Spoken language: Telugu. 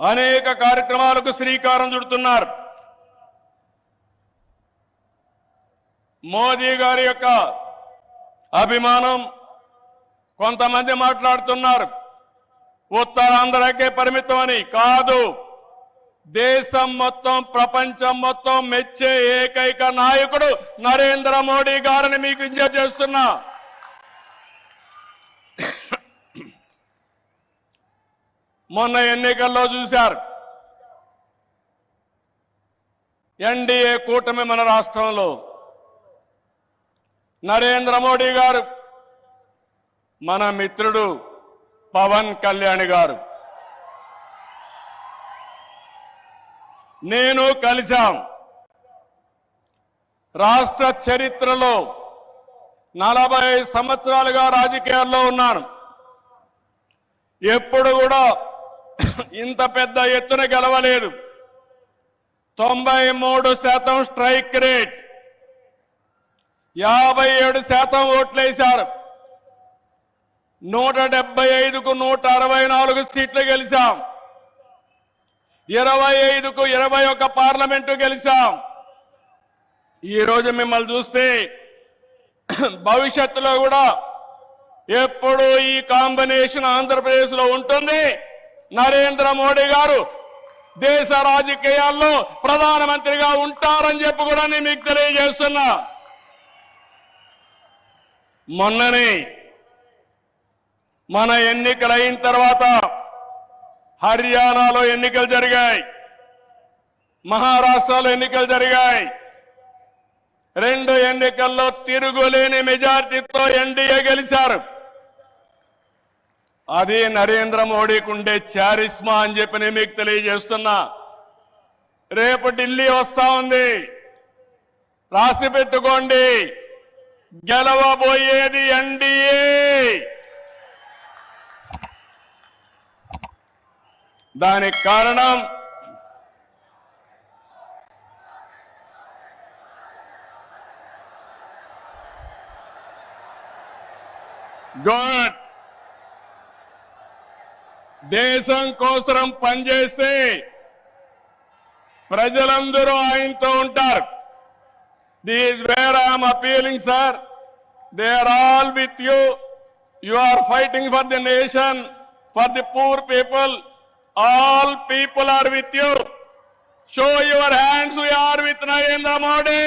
అనేక కార్యక్రమాలకు శ్రీకారం చుడుతున్నారు. మోదీ గారి యొక్క అభిమానం కొంతమంది మాట్లాడుతున్నారు. ఉత్తరాంధ్రకే పరిమితం అని కాదు. దేశం మొత్తం ప్రపంచం మొత్తం మెచ్చే ఏకైక నాయకుడు నరేంద్ర మోడీ గారిని మీకు విజ్ఞప్తి చేస్తున్నా. మొన్న ఎన్నికల్లో చూశారు. ఎన్డీఏ కూటమి మన రాష్ట్రంలో. నరేంద్ర మోడీ గారు మన మిత్రుడు పవన్ కళ్యాణ్ గారు. నేను కలిశాం. రాష్ట్ర చరిత్రలో నలభై సంవత్సరాలుగా రాజకీయాల్లో ఉన్నాను. ఎప్పుడు కూడా ఇంత పెద్ద ఎత్తున గెలవలేదు. తొంభై మూడు శాతం స్ట్రైక్ రేట్. యాభై ఏడు శాతం ఓట్లేశారు. నూట డెబ్బై ఐదుకు నూట అరవై నాలుగు సీట్లు గెలిచాం. ఇరవై ఐదుకు ఇరవై ఒక్క పార్లమెంటు గెలిచాం. ఈరోజు మిమ్మల్ని చూస్తే భవిష్యత్తులో కూడా ఎప్పుడు ఈ కాంబినేషన్ ఆంధ్రప్రదేశ్లో ఉంటుంది. నరేంద్ర మోడీ గారు దేశ రాజకీయాల్లో ప్రధానమంత్రిగా ఉంటారని చెప్పి కూడా నేను మీకు తెలియజేస్తున్నా. మొన్ననే మన ఎన్నికలు అయిన తర్వాత హర్యానాలో ఎన్నికలు జరిగాయి. మహారాష్ట్రలో ఎన్నికలు జరిగాయి. రెండు ఎన్నికల్లో తిరుగులేని మెజార్టీతో ఎన్డీఏ గెలిచారు. అది నరేంద్ర మోడీకి ఉండే చారిస్మా అని చెప్పి నేను మీకు తెలియజేస్తున్నా. రేపు ఢిల్లీ వస్తా ఉంది. రాసి పెట్టుకోండి. గెలవబోయేది ఎన్డీఏ. దానికి కారణం గుడ్. దేశం కోసం పనిచేస్తే ప్రజలందరూ ఆయనతో ఉంటారు. These were I'm appealing sir they are all with you you are fighting for the nation for the poor people all people are with you show your hands we're with Narendra Modi